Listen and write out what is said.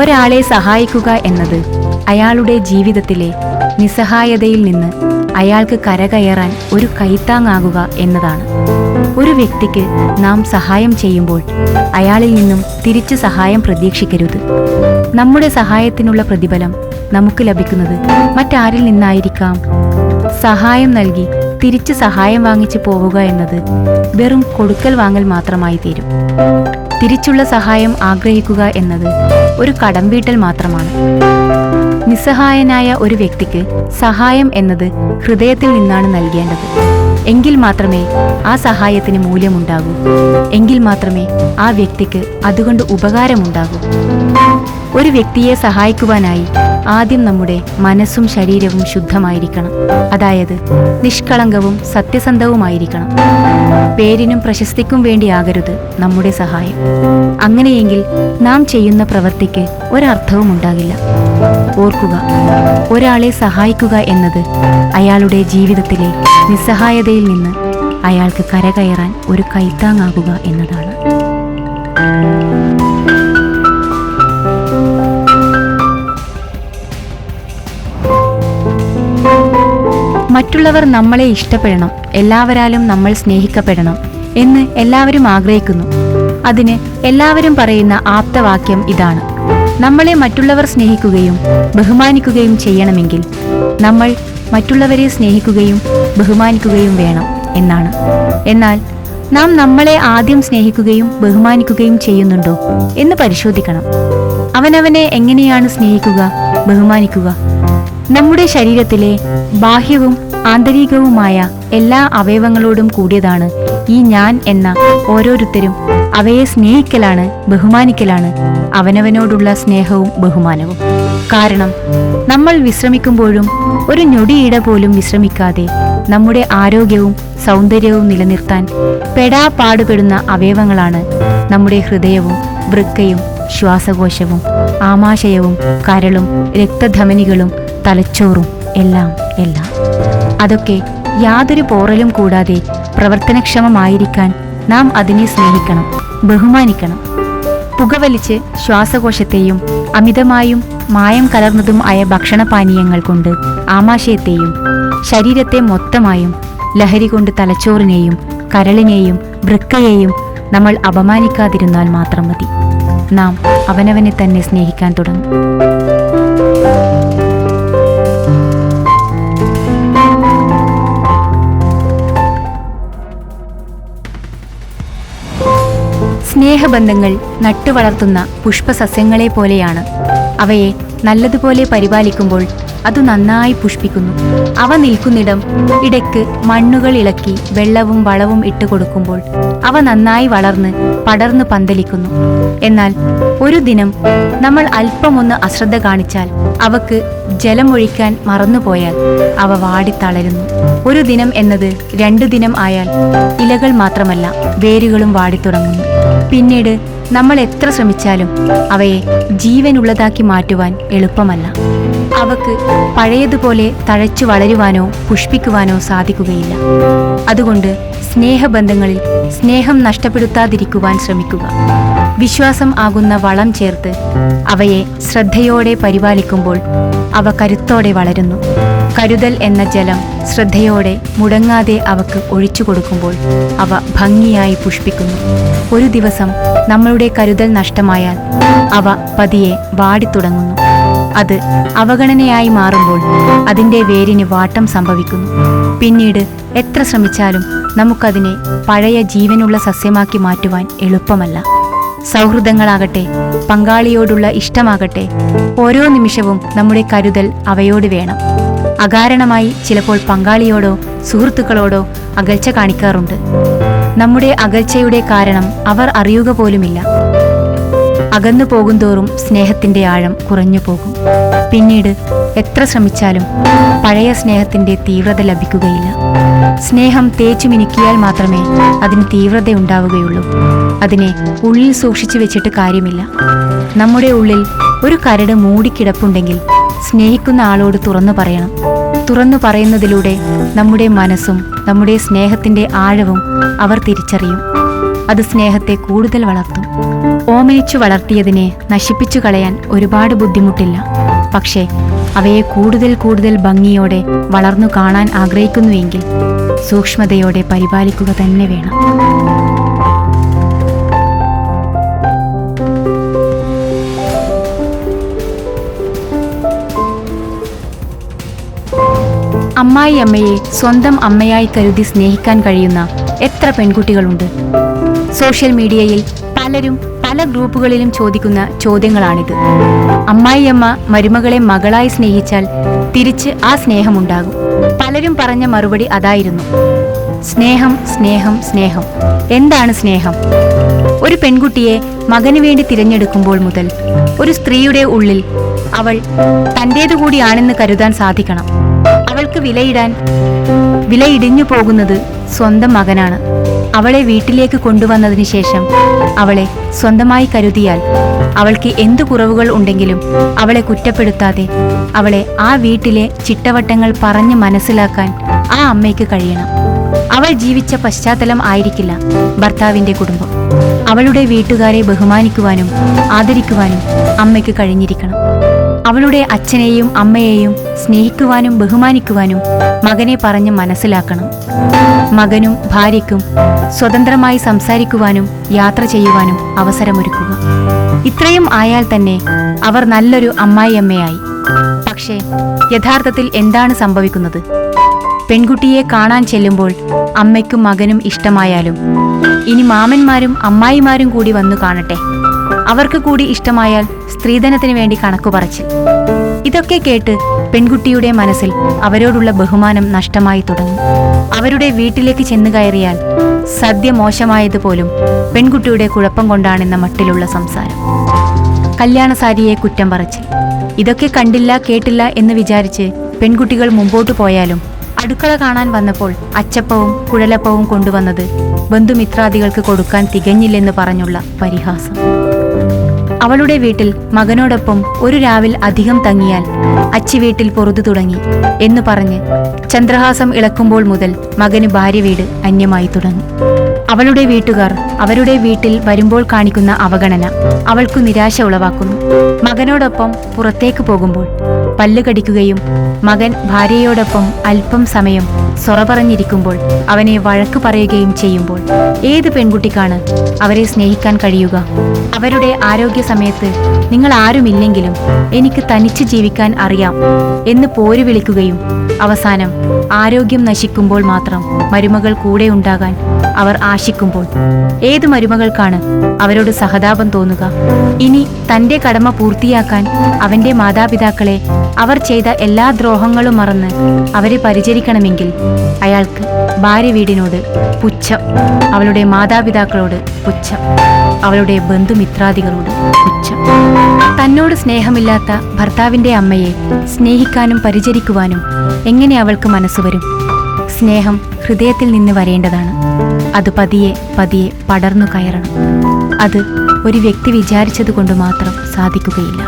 ഒരാളെ സഹായിക്കുക എന്നത് അയാളുടെ ജീവിതത്തിലെ നിസ്സഹായതയിൽ നിന്ന് അയാൾക്ക് കരകയറാൻ ഒരു കൈത്താങ്ങാകുക എന്നതാണ്. ഒരു വ്യക്തിക്ക് നാം സഹായം ചെയ്യുമ്പോൾ അയാളിൽ നിന്നും തിരിച്ചു സഹായം പ്രതീക്ഷിക്കരുത്. നമ്മുടെ സഹായത്തിനുള്ള പ്രതിഫലം നമുക്ക് ലഭിക്കുന്നത് മറ്റാരിൽ നിന്നായിരിക്കാം. സഹായം നൽകി തിരിച്ച് സഹായം വാങ്ങിച്ചു പോവുക എന്നത് വെറും കൊടുക്കൽ വാങ്ങൽ മാത്രമായി തീരും. തിരിച്ചുള്ള സഹായം ആഗ്രഹിക്കുക എന്നത് ഒരു കടം വീട്ടൽ മാത്രമാണ്. നിസ്സഹായനായ ഒരു വ്യക്തിക്ക് സഹായം എന്നത് ഹൃദയത്തിൽ നിന്നാണ് നൽകേണ്ടത്. എങ്കിൽ മാത്രമേ ആ സഹായത്തിന് മൂല്യമുണ്ടാകൂ. എങ്കിൽ മാത്രമേ ആ വ്യക്തിക്ക് അതുകൊണ്ട് ഉപകാരമുണ്ടാകൂ. ഒരു വ്യക്തിയെ സഹായിക്കുവാനായി ആദ്യം നമ്മുടെ മനസ്സും ശരീരവും ശുദ്ധമായിരിക്കണം. അതായത് നിഷ്കളങ്കവും സത്യസന്ധവുമായിരിക്കണം. പേരിനും പ്രശസ്തിക്കും വേണ്ടിയാകരുത് നമ്മുടെ സഹായം. അങ്ങനെയെങ്കിൽ നാം ചെയ്യുന്ന പ്രവൃത്തിക്ക് ഒരർത്ഥവും ഉണ്ടാകില്ല. ഓർക്കുക ഒരാളെ സഹായിക്കുക എന്നത് അയാളുടെ ജീവിതത്തിലെ നിസ്സഹായതയിൽ നിന്ന് അയാൾക്ക് കരകയറാൻ ഒരു കൈത്താങ്ങാകുക എന്നതാണ്. മറ്റുള്ളവർ നമ്മളെ ഇഷ്ടപ്പെടണം. എല്ലാവരാലും നമ്മൾ സ്നേഹിക്കപ്പെടണം എന്ന് എല്ലാവരും ആഗ്രഹിക്കുന്നു. അതിന് എല്ലാവരും പറയുന്ന ആപ്തവാക്യം ഇതാണ്. നമ്മളെ മറ്റുള്ളവർ സ്നേഹിക്കുകയും ബഹുമാനിക്കുകയും ചെയ്യണമെങ്കിൽ നമ്മൾ മറ്റുള്ളവരെ സ്നേഹിക്കുകയും ബഹുമാനിക്കുകയും വേണം എന്നാണ്. എന്നാൽ നാം നമ്മളെ ആദ്യം സ്നേഹിക്കുകയും ബഹുമാനിക്കുകയും ചെയ്യുന്നുണ്ടോ എന്ന് പരിശോധിക്കണം. അവനവനെ എങ്ങനെയാണ് സ്നേഹിക്കുക ബഹുമാനിക്കുക? നമ്മുടെ ശരീരത്തിലെ ബാഹ്യവും ആന്തരികവുമായ എല്ലാ അവയവങ്ങളോടും കൂടിയതാണ് ഈ ഞാൻ എന്ന ഓരോരുത്തരും അവയെ സ്നേഹിക്കലാണ് ബഹുമാനിക്കലാണ്. അവനവനോടുള്ള സ്നേഹവും ബഹുമാനവും. കാരണം നമ്മൾ വിശ്രമിക്കുമ്പോഴും ഒരു ഞൊടിയിട പോലും വിശ്രമിക്കാതെ നമ്മുടെ ആരോഗ്യവും സൗന്ദര്യവും നിലനിർത്താൻ പെടാ പാടുപെടുന്ന അവയവങ്ങളാണ് നമ്മുടെ ഹൃദയവും വൃക്കയും ശ്വാസകോശവും ആമാശയവും കരളും രക്തധമനികളും തലച്ചോറും എല്ലാം എല്ലാം. അതൊക്കെ യാതൊരു പോറലും കൂടാതെ പ്രവർത്തനക്ഷമമായിരിക്കാൻ നാം അതിനെ സ്നേഹിക്കണം ബഹുമാനിക്കണം. പുകവലിച്ച് ശ്വാസകോശത്തെയും അമിതമായും മായം കലർന്നതും ആയ ഭക്ഷണപാനീയങ്ങൾ കൊണ്ട് ആമാശയത്തെയും ശരീരത്തെ മൊത്തമായും ലഹരി കൊണ്ട് തലച്ചോറിനെയും കരളിനെയും വൃക്കയെയും നമ്മൾ അപമാനിക്കാതിരുന്നാൽ മാത്രം മതി. നാം അവനവനെ തന്നെ സ്നേഹിക്കാൻ തുടങ്ങും. സ്നേഹബന്ധങ്ങൾ നട്ടുവളർത്തുന്ന പുഷ്പസസ്യങ്ങളെ പോലെയാണ്. അവയെ നല്ലതുപോലെ പരിപാലിക്കുമ്പോൾ അത് നന്നായി പുഷ്പിക്കുന്നു. അവ നിൽക്കുന്നിടം ഇടയ്ക്ക് മണ്ണുകൾ ഇളക്കി വെള്ളവും വളവും ഇട്ട് കൊടുക്കുമ്പോൾ അവ നന്നായി വളർന്ന് പടർന്നു പന്തലിക്കുന്നു. എന്നാൽ ഒരു ദിനം നമ്മൾ അല്പമൊന്ന് അശ്രദ്ധ കാണിച്ചാൽ അവക്ക് ജലമൊഴിക്കാൻ മറന്നുപോയാൽ അവ വാടിത്തളരുന്നു. ഒരു ദിനം എന്നത് രണ്ടു ദിനം ആയാൽ ഇലകൾ മാത്രമല്ല വേരുകളും വാടിത്തുടങ്ങുന്നു. പിന്നീട് നമ്മൾ എത്ര ശ്രമിച്ചാലും അവയെ ജീവനുള്ളതാക്കി മാറ്റുവാൻ എളുപ്പമല്ല. അവക്ക് പഴയതുപോലെ തഴച്ചു വളരുവാനോ പുഷ്പിക്കുവാനോ സാധിക്കുകയില്ല. അതുകൊണ്ട് സ്നേഹബന്ധങ്ങളിൽ സ്നേഹം നഷ്ടപ്പെടുത്താതിരിക്കുവാൻ ശ്രമിക്കുക. വിശ്വാസം ആകുന്ന വളം ചേർത്ത് അവയെ ശ്രദ്ധയോടെ പരിപാലിക്കുമ്പോൾ അവ കരുത്തോടെ വളരുന്നു. കരുതൽ എന്ന ജലം ശ്രദ്ധയോടെ മുടങ്ങാതെ അവക്ക് ഒഴിച്ചു കൊടുക്കുമ്പോൾ അവ ഭംഗിയായി പുഷ്പിക്കുന്നു. ഒരു ദിവസം നമ്മളുടെ കരുതൽ നഷ്ടമായാൽ അവ പതിയെ വാടിത്തുടങ്ങുന്നു. അത് അവഗണനയായി മാറുമ്പോൾ അതിന്റെ വേരിന് വാട്ടം സംഭവിക്കുന്നു. പിന്നീട് എത്ര ശ്രമിച്ചാലും നമുക്കതിനെ പഴയ ജീവനുള്ള സസ്യമാക്കി മാറ്റുവാൻ എളുപ്പമല്ല. സൗഹൃദങ്ങളാകട്ടെ പങ്കാളിയോടുള്ള ഇഷ്ടമാകട്ടെ ഓരോ നിമിഷവും നമ്മുടെ കരുതൽ അവയോട് വേണം. അകാരണമായി ചിലപ്പോൾ പങ്കാളിയോടോ സുഹൃത്തുക്കളോടോ അകൽച്ച കാണിക്കാറുണ്ട്. നമ്മുടെ അകൽച്ചയുടെ കാരണം അവർ അറിയുക പോലുമില്ല. അകന്നു പോകുന്തോറും സ്നേഹത്തിന്റെ ആഴം കുറഞ്ഞു പോകും. പിന്നീട് എത്ര ശ്രമിച്ചാലും പഴയ സ്നേഹത്തിന്റെ തീവ്രത ലഭിക്കുകയില്ല. സ്നേഹം തേച്ചു മിനുക്കിയാൽ മാത്രമേ അതിന് തീവ്രത ഉണ്ടാവുകയുള്ളൂ. അതിനെ ഉള്ളിൽ സൂക്ഷിച്ചു വെച്ചിട്ട് കാര്യമില്ല. നമ്മുടെ ഉള്ളിൽ ഒരു കരട് മൂടിക്കിടപ്പുണ്ടെങ്കിൽ സ്നേഹിക്കുന്ന ആളോട് തുറന്നു പറയണം. തുറന്നു പറയുന്നതിലൂടെ നമ്മുടെ മനസ്സും നമ്മുടെ സ്നേഹത്തിന്റെ ആഴവും അവർ തിരിച്ചറിയും. അത് സ്നേഹത്തെ കൂടുതൽ വളർത്തും. ഓമനിച്ചു വളർത്തിയതിനെ നശിപ്പിച്ചു കളയാൻ ഒരുപാട് ബുദ്ധിമുട്ടില്ല. പക്ഷേ അവയെ കൂടുതൽ കൂടുതൽ ഭംഗിയോടെ വളർന്നു കാണാൻ ആഗ്രഹിക്കുന്നുവെങ്കിൽ സൂക്ഷ്മതയോടെ പരിപാലിക്കുക തന്നെ വേണം. അമ്മായി അമ്മയെ സ്വന്തം അമ്മയായി കരുതി സ്നേഹിക്കാൻ കഴിയുന്ന എത്ര പെൺകുട്ടികളുണ്ട്? സോഷ്യൽ മീഡിയയിൽ പലരും പല ഗ്രൂപ്പുകളിലും ചോദിക്കുന്ന ചോദ്യങ്ങളാണിത്. അമ്മായിയമ്മ മരുമകളെ മകളായി സ്നേഹിച്ചാൽ തിരിച്ച് ആ സ്നേഹമുണ്ടാകും. പലരും പറഞ്ഞ മറുപടി അതായിരുന്നു സ്നേഹം സ്നേഹം സ്നേഹം. എന്താണ് സ്നേഹം? ഒരു പെൺകുട്ടിയെ മകന് വേണ്ടി തിരഞ്ഞെടുക്കുമ്പോൾ മുതൽ ഒരു സ്ത്രീയുടെ ഉള്ളിൽ അവൾ തന്റേതുകൂടിയാണെന്ന് കരുതാൻ സാധിക്കണം. അവൾക്ക് വിലയിടാൻ വിലയിടിഞ്ഞു പോകുന്നത് സ്വന്തം മകനാണ്. അവളെ വീട്ടിലേക്ക് കൊണ്ടുവന്നതിന് ശേഷം അവളെ സ്വന്തമായി കരുതിയാൽ അവൾക്ക് എന്തു കുറവുകൾ ഉണ്ടെങ്കിലും അവളെ കുറ്റപ്പെടുത്താതെ അവളെ ആ വീട്ടിലെ ചിട്ടവട്ടങ്ങൾ പറഞ്ഞ് മനസ്സിലാക്കാൻ ആ അമ്മയ്ക്ക് കഴിയണം. അവൾ ജീവിച്ച പശ്ചാത്തലം ആയിരിക്കില്ല ഭർത്താവിന്റെ കുടുംബം. അവളുടെ വീട്ടുകാരെ ബഹുമാനിക്കുവാനും ആദരിക്കുവാനും അമ്മയ്ക്ക് കഴിഞ്ഞിരിക്കണം. അവളുടെ അച്ഛനെയും അമ്മയെയും സ്നേഹിക്കുവാനും ബഹുമാനിക്കുവാനും മകനെ പറഞ്ഞ് മനസ്സിലാക്കണം. മകനും ഭാര്യയ്ക്കും സ്വതന്ത്രമായി സംസാരിക്കുവാനും യാത്ര ചെയ്യുവാനും അവസരമൊരുക്കുക. ഇത്രയും ആയാൽ തന്നെ അവർ നല്ലൊരു അമ്മായിയമ്മയായി. പക്ഷേ യഥാർത്ഥത്തിൽ എന്താണ് സംഭവിക്കുന്നത്? പെൺകുട്ടിയെ കാണാൻ ചെല്ലുമ്പോൾ അമ്മയ്ക്കും മകനും ഇഷ്ടമായാലും ഇനി മാമന്മാരും അമ്മായിമാരും കൂടി വന്നു കാണട്ടെ. അവർക്ക് കൂടി ഇഷ്ടമായാൽ സ്ത്രീധനത്തിന് വേണ്ടി കണക്കു പറച്ചിൽ. ഇതൊക്കെ കേട്ട് പെൺകുട്ടിയുടെ മനസ്സിൽ അവരോടുള്ള ബഹുമാനം നഷ്ടമായി തുടങ്ങി. അവരുടെ വീട്ടിലേക്ക് ചെന്നു കയറിയാൽ സദ്യ മോശമായതുപോലും പെൺകുട്ടിയുടെ കുഴപ്പം കൊണ്ടാണെന്ന മട്ടിലുള്ള സംസാരം. കല്യാണ സാരിയെ കുറ്റം പറച്ചിൽ. ഇതൊക്കെ കണ്ടില്ല കേട്ടില്ല എന്ന് വിചാരിച്ച് പെൺകുട്ടികൾ മുമ്പോട്ട് പോയാലും അടുക്കള കാണാൻ വന്നപ്പോൾ അച്ചപ്പവും കുഴലപ്പവും കൊണ്ടുവന്നത് ബന്ധുമിത്രാദികൾക്ക് കൊടുക്കാൻ തികഞ്ഞില്ലെന്ന് പറഞ്ഞുള്ള പരിഹാസം. അവളുടെ വീട്ടിൽ മകനോടൊപ്പം ഒരു രാവിൽ അധികം തങ്ങിയാൽ അച്ചി വീട്ടിൽ പൊറുതു തുടങ്ങി എന്ന് പറഞ്ഞ് ചന്ദ്രഹാസം ഇളക്കുമ്പോൾ മുതൽ മകന് ഭാര്യ വീട് അന്യമായി തുടങ്ങി. അവളുടെ വീട്ടുകാർ അവരുടെ വീട്ടിൽ വരുമ്പോൾ കാണിക്കുന്ന അവഗണന അവൾക്കു നിരാശ ഉളവാക്കുന്നു. മകനോടൊപ്പം പുറത്തേക്ക് പോകുമ്പോൾ പല്ല് കടിക്കുകയും മകൻ ഭാര്യയോടൊപ്പം അല്പം സമയം സൊറ പറഞ്ഞിരിക്കുമ്പോൾ അവനെ വഴക്ക് പറയുകയും ചെയ്യുമ്പോൾ ഏത് പെൺകുട്ടിക്കാണ് അവരെ സ്നേഹിക്കാൻ കഴിയുക? അവരുടെ ആരോഗ്യ സമയത്ത് നിങ്ങൾ ആരുമില്ലെങ്കിലും എനിക്ക് തനിച്ച് ജീവിക്കാൻ അറിയാം എന്ന് പോര് വിളിക്കുകയും അവസാനം ആരോഗ്യം നശിക്കുമ്പോൾ മാത്രം മരുമകൾ കൂടെ ഉണ്ടാകാൻ അവർ ആശിക്കുമ്പോൾ ഏത് മരുമകൾക്കാണ് അവരോട് സഹതാപം തോന്നുക? ഇനി തന്റെ കടമ പൂർത്തിയാക്കാൻ അവന്റെ മാതാപിതാക്കളെ അവർ ചെയ്ത എല്ലാ ദ്രോഹങ്ങളും മറന്ന് അവരെ പരിചരിക്കണമെങ്കിൽ അയാൾക്ക് ഭാര്യ വീടിനോട് പുച്ഛം അവളുടെ മാതാപിതാക്കളോട് പുച്ഛം അവളുടെ ബന്ധുമിത്രാദികളോട് പുച്ഛം. തന്നോട് സ്നേഹമില്ലാത്ത ഭർത്താവിന്റെ അമ്മയെ സ്നേഹിക്കാനും പരിചരിക്കുവാനും എങ്ങനെ അവൾക്ക് മനസ്സ് വരും? സ്നേഹം ഹൃദയത്തിൽ നിന്ന് വരേണ്ടതാണ്. അത് പതിയെ പതിയെ പടർന്നു കയറണം. അത് ഒരു വ്യക്തി വിചാരിച്ചതുകൊണ്ട് മാത്രം സാധിക്കുകയില്ല.